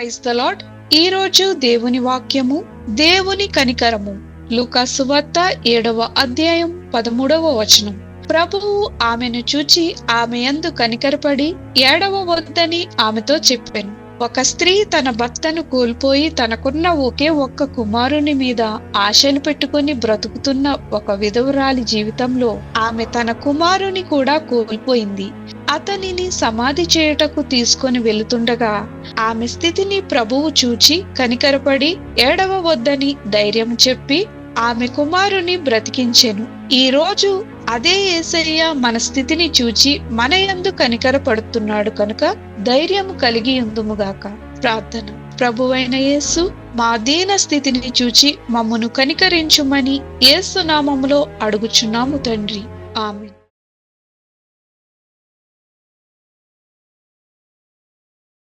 Praise the lord ఈ రోజు దేవుని వాక్యము దేవుని కనికరము. లూకాసు ఏడవ అధ్యాయం పదమూడవ వచనం. ప్రభువు ఆమెను చూచి ఆమె యందు కనికరపడి ఏడవ వద్దని ఆమెతో చెప్పాను. ఒక స్త్రీ తన భర్తను కోల్పోయి తనకున్న ఒకే ఒక్క కుమారుని మీద ఆశలు పెట్టుకుని బ్రతుకుతున్న ఒక విధవురాలి జీవితంలో ఆమె తన కుమారుని కూడా కోల్పోయింది. అతనిని సమాధి చేయుటకు తీసుకొని వెళుతుండగా ఆమె స్థితిని ప్రభువు చూచి కనికరపడి ఏడవ వద్దని ధైర్యం చెప్పి ఆమె కుమారుని బ్రతికించెను. ఈ రోజు అదే ఏసయ్య మన స్థితిని చూచి మన యందు కనికరపడుతున్నాడు కనుక ధైర్యము కలిగి ఉందుముగాక. ప్రార్థన. ప్రభువైన యేసు మా దీన స్థితిని చూచి మమ్మను కనికరించుమని యేసు నామములో అడుగుచున్నాము తండ్రి. ఆమె